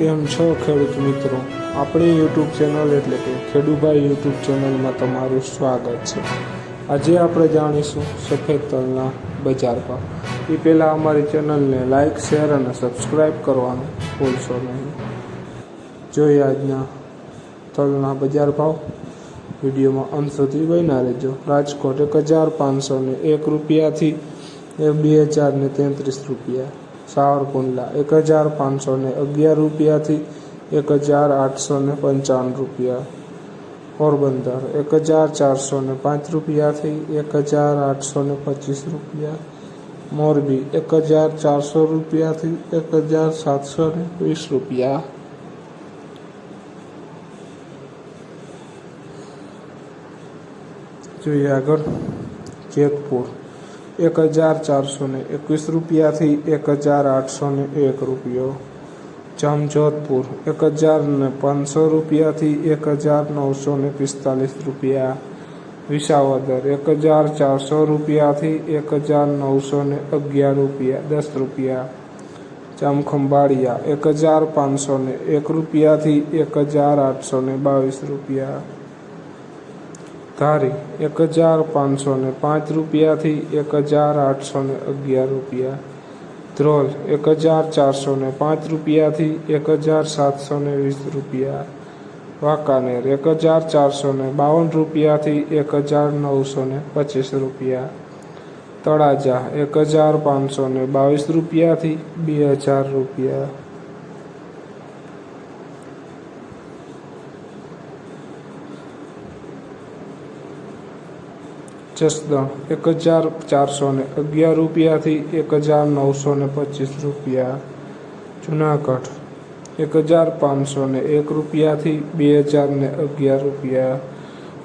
કેમ છો ખેડૂત મિત્રો. આપણી યુટ્યુબ ચેનલ એટલે કે ખેડૂભાઈ યુટ્યુબ ચેનલમાં તમારું સ્વાગત છે. આજે આપણે જાણીશું સફેદ તલના બજાર ભાવ. એ પહેલાં અમારી ચેનલને લાઇક શેર અને સબસ્ક્રાઈબ કરવાનું ભૂલશો નહીં. જોઈએ આજના તલના બજાર ભાવ. વિડીયોમાં અંત સુધી બન્યા રહેજો. રાજકોટ એક હજાર પાંચસો ને એક રૂપિયાથી બે હજાર ને તેત્રીસ રૂપિયા. સાવરકુંડલા, એક હજાર પાંચસો ને અગિયાર રૂપિયાથી એક હજાર આઠસો ને પંચાવન રૂપિયા. પોરબંદર, એક હજાર ચારસો ને પાંચ રૂપિયાથી એક હજાર આઠસો ને પચીસ રૂપિયા. મોરબી, એક હજાર ચારસો રૂપિયાથી એક હજાર સાતસો ને વીસ રૂપિયા. જોઈએ આગળ, જેતપુર. એક હજાર ચારસો ને એકવીસ રૂપિયાથી એક હજાર આઠસો ને એક રૂપિયો. જામજોધપુર, એક હજાર ને પાંચસો રૂપિયાથી એક હજાર નવસો ને પિસ્તાલીસ રૂપિયા. વિસાવદર, એક હજાર ચારસો રૂપિયાથી એક હજાર નવસો ને અગિયાર રૂપિયા, દસ રૂપિયા. જામખંભાળિયા, એક હજાર પાંચસો ને એક રૂપિયાથી એક હજાર આઠસો ને બાવીસ રૂપિયા. ધારી એક હજાર પાંચસો ને પાંચ રૂપિયાથી એક હજાર આઠસો ને અગિયાર રૂપિયા. ધ્રોલ એક હજાર ચારસો ને પાંચ રૂપિયાથી એક હજાર સાતસો ને વીસ રૂપિયા. વાંકાનેર એક હજાર ચારસો ને બાવન રૂપિયાથી એક હજાર નવસો ને પચીસ રૂપિયા. તળાજા એક હજાર પાંચસો ને બાવીસ રૂપિયાથી બે હજાર રૂપિયા. જસદણ એક હજાર ચારસો ને અગિયાર રૂપિયાથી એક હજાર નવસો ને પચીસ રૂપિયા. જુનાગઢ, એક હજાર પાંચસો ને એક રૂપિયાથી બે હજાર ને અગિયાર રૂપિયા.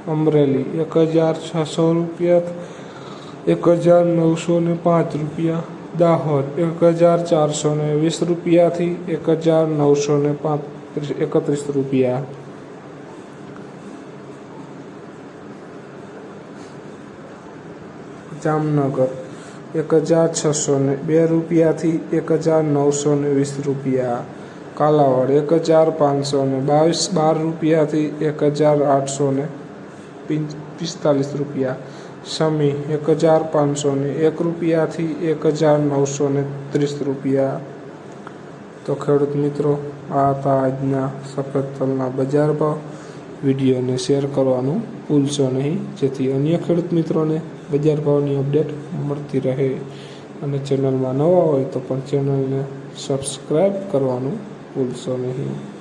અમરેલી, એક હજાર છસો રૂપિયા, એક હજાર નવસો ને પાંચ રૂપિયા. દાહોદ, એક હજાર ચારસો ને વીસ રૂપિયાથી એક હજાર નવસો ને પાંત્રીસ, એકત્રીસ રૂપિયા. જામનગર, એક હજાર છસો ને બે રૂપિયાથી એક હજાર નવસો ને વીસ રૂપિયા. કાલાવડ, એક હજાર પાંચસો ને બાવીસ, બાર રૂપિયાથી એક હજાર આઠસો ને પિસ્તાલીસ રૂપિયા. સમી, એક હજાર પાંચસો ને એક રૂપિયાથી એક હજાર નવસો ને ત્રીસ રૂપિયા. તો ખેડૂત મિત્રો, આ હતા આજના સફેદ તલના બજાર ભાવ. વિડીયોને શેર કરવાનું ભૂલશો નહીં. જેથી અન્ય ખેડૂત મિત્રોને બજાર ભાવની અપડેટ મળતી રહે અને ચેનલમાં નવા હોય તો પણ ચેનલને સબસ્ક્રાઈબ કરવાનું ભૂલશો નહીં.